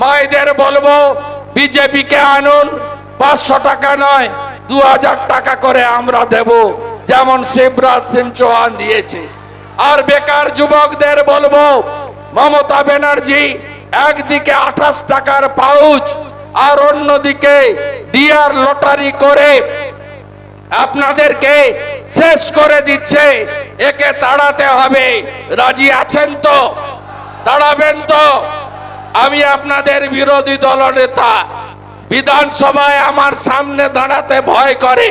মায়েদের বলব বিজেপিকে আনুন, পাঁচশো টাকা নয়, দু টাকা করে আমরা দেব। যেমন শিবরাজ সিং চৌহান দিয়েছে। আর বেকার যুবকদের বলব, মমতা ব্যানার্জি একদিকে আঠাশ টাকার পাউচ, আর অন্যদিকে ডিয়ার লটারি করে আপনাদেরকে শেষ করে দিচ্ছে। একে তাড়াতে হবে। রাজি আছেন তো? দাঁড়াবেন তো? আমি আপনাদের বিরোধী দলনেতা বিধানসভায় আমার সামনে দাঁড়াতে ভয় করে,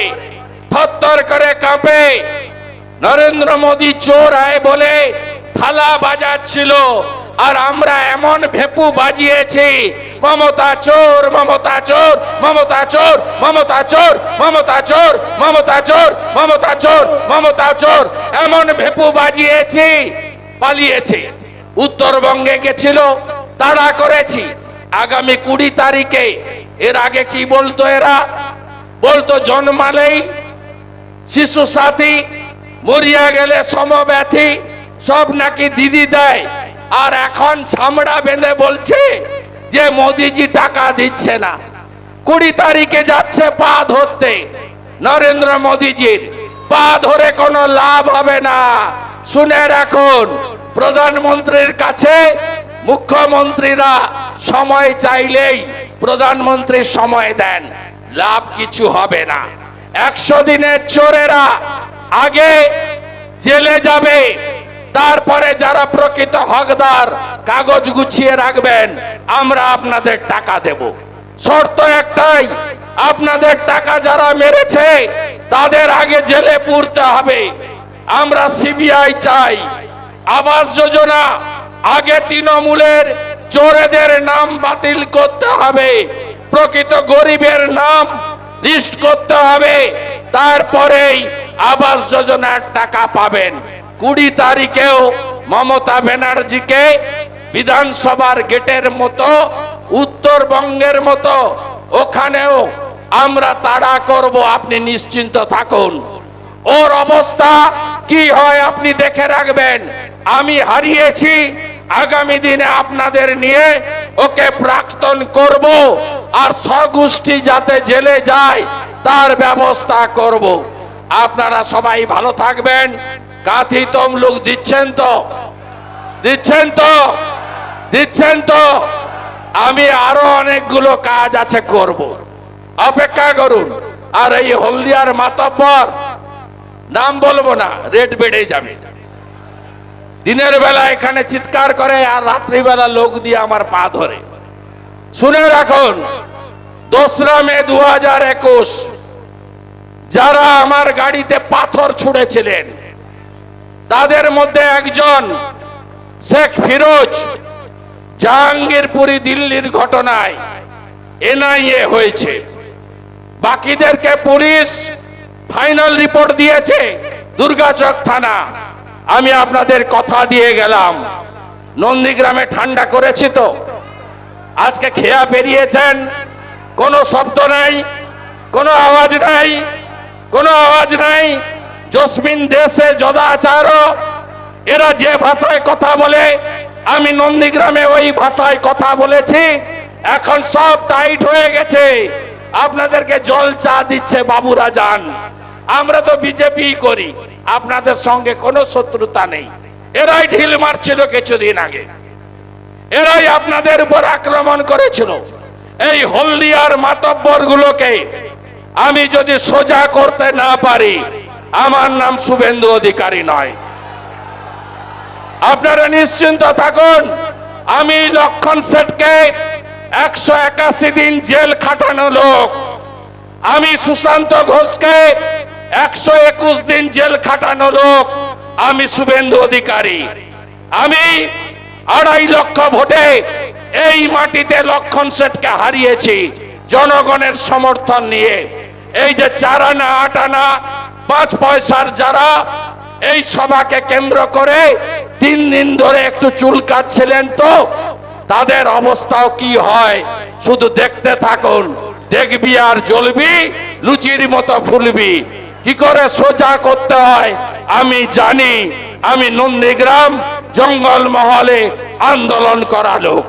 থরথর করে কাঁপে। নরেন্দ্র মোদী চোর আয় বলে থালা বাজাচ্ছিল, আর আমরা এমন ভেপু বাজিয়েছি, মমতা চোর মমতা চোর মমতা চোর মমতা চোর মমতা চোর মমতা চোর মমতা চোর মমতা চোর, এমন ভেপু বাজিয়েছি, পালিয়েছে। উত্তরবঙ্গে গেছিল তাড়া করেছি। আগামী কুড়ি তারিখে। এর আগে কি বলতো এরা? বলতো জন্মালেই শিশু সাথী মরিয়া গেলে সমব্যথী, সব নাকি দিদি দেয়। আর এখন ছামড়া বেঁধে বলছে যে মোদিজি টাকা দিচ্ছে না। কুড়ি তারিখে যাচ্ছে পা ধরতে নরেন্দ্র মোদিজির। পা ধরে কোনো লাভ হবে না। শুনে রাখুন, প্রধানমন্ত্রীর কাছে মুখ্যমন্ত্রীরা সময় চাইলেই প্রধানমন্ত্রীর সময় দেন। লাভ কিছু হবে না। একশো দিনের চোরেরা আগে জেলে যাবে, তারপরে যারা প্রকৃত হকদার কাগজ গুছিয়ে রাখবেন, আমরা আপনাদের টাকা দেব। শর্ত একটাই, আপনাদের টাকা যারা মেরেছে, তাদের আগে জেলে পুরতে হবে। আমরা সিবিআই চাই। আবাস যোজনা আগে তৃণমূলের চোরেদের নাম বাতিল করতে হবে, প্রকৃত গরিবের নাম লিস্ট করতে হবে, তারপরেই আবাস যোজনার টাকা পাবেন। কুড়ি তারিখেও মমতা ব্যানার্জিকে বিধানসভার গেটের মতো, উত্তরবঙ্গের মতো, ওখানেও আমরা তাড়া করব, আপনি নিশ্চিন্ত থাকুন। ওর অবস্থা কি হয় আপনি দেখে রাখবেন। আমি হারিয়েছি আগামী দিনে আপনাদের নিয়ে ওকে প্রাক্তন করব আর স্বগোষ্ঠী যাতে জেলে যায়, তার ব্যবস্থা করব। আপনারা সবাই ভালো থাকবেন। কাঁথি তমলুক দিচ্ছেন তো? দিচ্ছেন তো? দিচ্ছেন তো? আমি আরও অনেকগুলো কাজ আছে করব। অপেক্ষা করুন। আর এই হলদিয়ার মাতব্বর, নাম বলব না, রেট বেড়ে যাবে। দিনের বেলা এখানে চিৎকার করে আর রাত্রিবেলা লোক দিয়ে আমার পা ধরে। শুনে রাখুন, দোসরা মে দু হাজার একুশ, যারা আমার গাড়িতে পাথর ছুঁড়েছিলেন, তাদের মধ্যে একজন শেখ ফিরোজ, জাহাঙ্গীরপুরি দিল্লির ঘটনায় এনআইএ হয়েছে। বাকিদেরকে পুলিশ ফাইনাল রিপোর্ট দিয়েছে দুর্গাচক থানা। আমি আপনাদের কথা দিয়ে গেলাম। নন্দীগ্রামে ঠান্ডা করেছি তো। আজকে খেয়া বেরিয়েছেন। কোনো শব্দ নাই, কোনো আওয়াজ নাই, কোনো আওয়াজ নাই। জসমিন দেশে যদাচার। এরা যে ভাষায় কথা বলে, আমি নন্দীগ্রামে ওই ভাষায় কথা বলেছি। এখন সব টাইট হয়ে গেছে। আপনাদেরকে জল চা দিচ্ছে বাবুরা যান। আমরা তো বিজেপি করি। আপনাদের সঙ্গে কোনো শত্রুতা নেই। এরাই ঢিল মারছিল কিছুদিন আগে। এরাই আপনাদের উপর আক্রমণ করেছিল। এই হলদিয়ার মাতব্বর গুলোকে আমি যদি সোজা করতে না পারি, আমার নাম শুভেন্দু অধিকারী নয়। আপনারা নিশ্চিন্ত থাকুন, আমি লক্ষণ সেটকে একশো একাশি দিন জেল খাটানো লোক। আমি সুশান্ত ঘোষকে একশো একুশ দিন জেল খাটানো লোক, আমি শুভেন্দু অধিকারী। আমি আড়াই লক্ষ ভোটে এই মাটিতে লক্ষণ সেটকে হারিয়েছি, জনগণের সমর্থন নিয়ে। এই যে চার আনা, আট আনা, পাঁচ পয়সার যারা এই সভাকে কেন্দ্র করে তিন দিন ধরে একটু চুল কাটছিলেন তো, তাদের অবস্থাও কি হয়? শুধু দেখতে থাকুন, দেখবি আর জ্বলবি, লুচির মতো ফুলবি। কি করে সোজা করতে হয়? আমি জানি আমি নন্দীগ্রাম জঙ্গল মহলে আন্দোলন করা লোক।